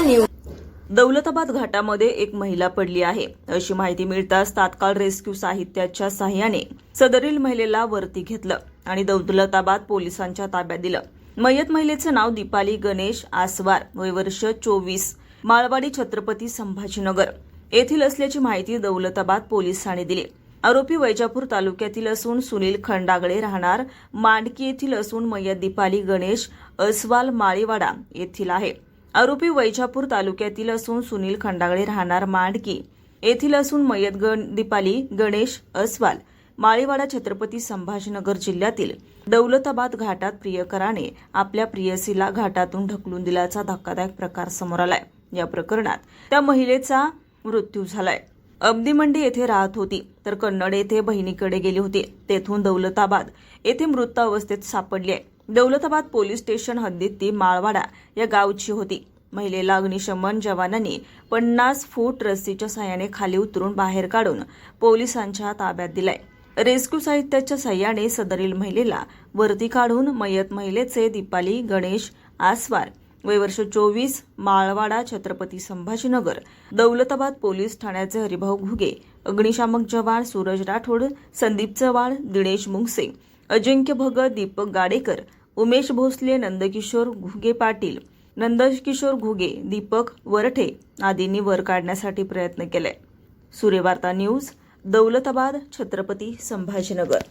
दौलताबाद घाटामध्ये एक महिला पडली आहे. अशी माहिती मिळताच तात्काळ रेस्क्यू साहित्याच्या सहाय्याने सदरील महिलेला वरती घेतलं आणि दौलताबाद पोलिसांच्या ताब्यात दिलं. मयत महिलेचं नाव दीपाली गणेश आसवार वय वर्ष चोवीस माळवाडी छत्रपती संभाजीनगर. येथील असल्याची माहिती दौलताबाद पोलिसांनी दिली. आरोपी वैजापूर तालुक्यातील असून सुनील खंडागळे राहणार मांडकी येथील असून मयत दीपाली गणेश अस्वाल माळीवाडा येथील आहे. आरोपी वैजापूर तालुक्यातील असून सुनील खंडागळे राहणार मांडकी. येथील असून मयत गण दीपाली गणेश अस्वाल माळीवाडा छत्रपती संभाजीनगर जिल्ह्यातील दौलताबाद घाटात प्रियकराने आपल्या प्रियसीला घाटातून ढकलून दिल्याचा धक्कादायक प्रकार समोर आलाय. या प्रकरणात त्या महिलेचा मृत्यू झालाय. अब्दीमंडी येथे राहत होती तर कन्नड येथे बहिणीकडे गेली होती. तेथून दौलताबाद येथे मृत अवस्थेत सापडली आहे. दौलताबाद पोलीस स्टेशन हद्दीत ती माळवाडा या गावची होती. महिलेला अग्निशमन जवानांनी पन्नास फूट रस्सीच्या सहाय्याने खाली उतरून बाहेर काढून पोलिसांच्या ताब्यात दिलाय. रेस्क्यू साहित्याच्या सहाय्याने सदरील महिलेला वरती काढून मयत महिलेचे दीपाली गणेश आसवार वय वर्ष चोवीस माळवाडा छत्रपती संभाजीनगर दौलताबाद पोलीस ठाण्याचे हरिभाऊ घुगे अग्निशामक जवान सूरज राठोड संदीप चव्हाण दिनेश मुंगसे अजिंक्य भगत दीपक गाडेकर उमेश भोसले नंदकिशोर घुगे पाटील नंदकिशोर घुगे दीपक वरठे आदींनी वर काढण्यासाठी प्रयत्न केलाय सूर्यवार्ता न्यूज दौलताबाद छत्रपती संभाजीनगर.